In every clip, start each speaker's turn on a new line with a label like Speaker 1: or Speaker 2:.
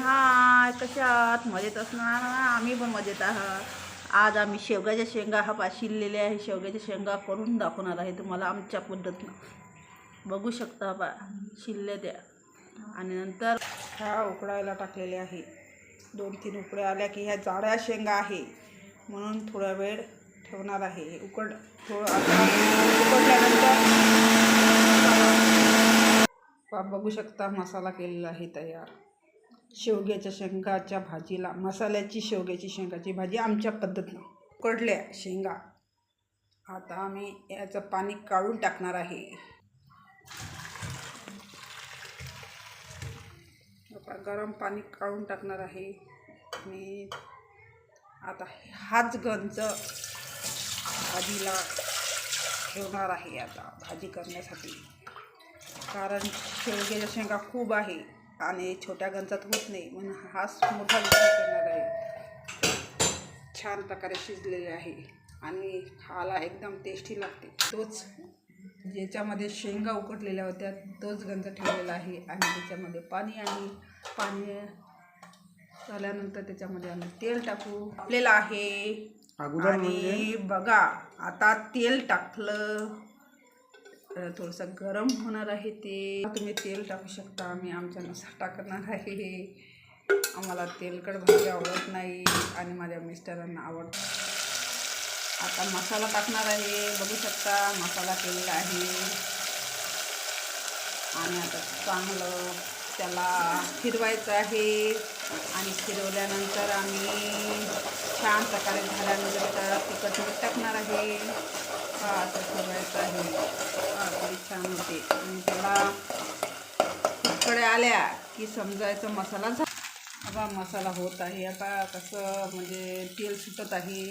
Speaker 1: हाय कशात मजेत असणार ना? आम्ही पण मजेत आहात. आज आम्ही शेवग्याच्या शेंगा हा पा शिरलेल्या आहे. शेवग्याच्या शेंगा करून दाखवणार आहे तुम्हाला आमच्या पद्धतीनं. बघू शकता पा शिरले त्या. आणि नंतर ह्या उकडायला टाकलेले आहे. दोन तीन उकड्या आल्या की ह्या जाड्या शेंगा आहे. म्हणून थोडा वेळ ठेवणार आहे. उकड थोडं उकडल्यानंतर बघू शकता मसाला केलेला आहे तयार. शेवग्याच्या शेंगाच्या भाजीला मसाल्याची शेवग्याची शेंगाची भाजी आमच्या पद्धतीनं. उकडल्या शेंगा. आता आम्ही याचं पाणी काढून टाकणार आहे. आता गरम पाणी काढून टाकणार आहे. आणि आता हाच गंज भाजीला ठेवणार आहे आता भाजी करण्यासाठी. कारण शेवग्याच्या शेंगा खूप आहे. आणि छोट्या गंजात होत नाही म्हणून हाच मोठा विचार करणार आहे. छान प्रकारे शिजलेले आहे आणि खायला एकदम टेस्टी लागते. तोच ज्याच्यामध्ये शेंगा उकडलेल्या होत्या तोच गंज ठेवलेला आहे आणि त्याच्यामध्ये पाणी आणि पाणी झाल्यानंतर त्याच्यामध्ये आम्ही तेल टाकू. आपल्याला आहे आणि
Speaker 2: म्हणजे?
Speaker 1: बघा आता तेल टाकलं. थोडंसं गरम होणार आहे ते. तुम्ही तेल टाकू शकता. आम्ही आमच्यानुसार टाकणार आहे. आम्हाला तेलकट भाजी आवडत नाही आणि माझ्या मिस्टरांना आवडत आता मसाला टाकणार आहे. बघू शकता मसाला केलेला आहे. आणि आता चांगलं त्याला फिरवायचं आहे. आणि फिरवल्यानंतर आम्ही छान प्रकारे झाल्यानंतर तिखट मीठ टाकणार आहे. हा आता फिरवायचं आहे. तरी आणि त्याला तिकडे आल्या की समजायचं मसाला. आता मसाला होत आहे. आता कसं म्हणजे तेल सुटत आहे.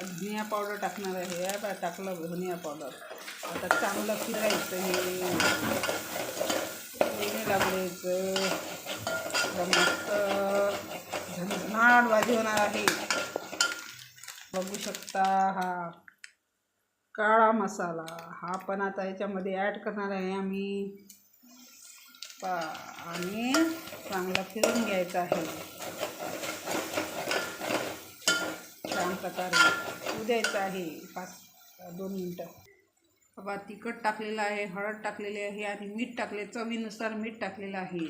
Speaker 1: धनिया पावडर टाकणार आहे. हे बा टाकलं धनिया पावडर. आता चांगलं फिरायचं हे. वेगळे मस्त. झणझणाट भाजी होणार आहे. बघू शकता हा काळा मसाला. हा पण आता याच्यामध्ये ॲड करणार आहे आम्ही. पा आणि चांगला फिरून घ्यायचा आहे. छान प्रकारे उद्यायचं आहे. पाच दोन मिनटं. बाबा तिखट टाकलेलं आहे हळद टाकलेली आहे आणि मीठ टाकले चवीनुसार मीठ टाकलेलं आहे.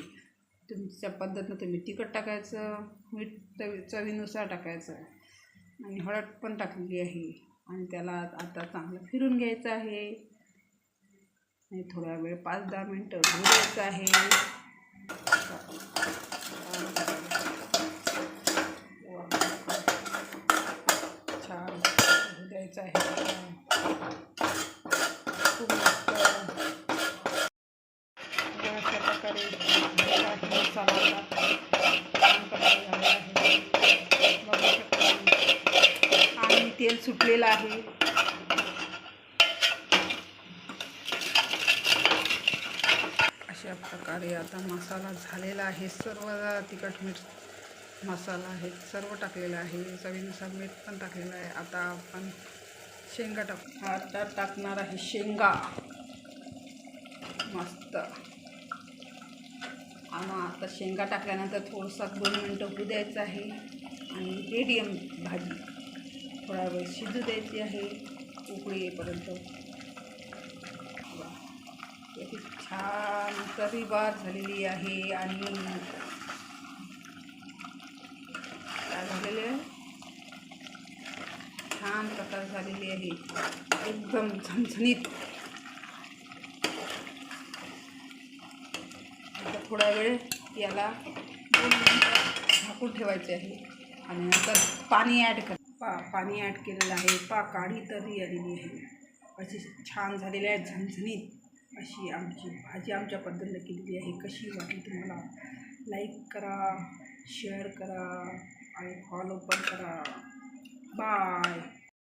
Speaker 1: तुमच्या पद्धतीनं तुम्ही तिखट टाकायचं मीठ चवी चवीनुसार टाकायचं. आणि हळद पण टाकलेली आहे. आणि त्याला आता चांगलं फिरून घ्यायचं आहे. आणि थोडा वेळ पाच दहा मिनटं होऊ आहे छान होऊ द्यायचं आहे खूप मस्त अशा प्रकारे मसाला छान प्रकारे झालेला आहे बघू शकता आणि तेल सुटलेलं आहे. अशा प्रकारे आता मसाला झालेला आहे. सर्व तिखट मीठ मसाला आहे. सर्व टाकलेलं आहे. चवीनुसार मीठ पण टाकलेलं आहे. आता आपण शेंगा टाक आता टाकणार आहे शेंगा. मस्त. आणि आता शेंगा टाकल्यानंतर थोडंसं दोन मिनटं होऊ द्यायचं आहे. आणि मीडियम भाजी. थोडा वेळ शिजू द्यायची आहे. उकळी येईपर्यंत. याची छान करीबार झालेली आहे आणि काय झालेले आहे? छान प्रकार झालेली आहे. एकदम झणझणीत. आता थोडा वेळ याला दोन मिनटं झाकून ठेवायचे आहे. आणि नंतर पाणी ॲड कर. पा पाणी ॲड केलेलं आहे. पा काढी तरी आलेली आहे. अशी छान झालेली आहे झणझणीत अशी आमची भाजी आमच्या पद्धतीने केलेली आहे. कशी वाटली तुम्हाला? लाईक करा शेअर करा आणि फॉलो पण करा. बाय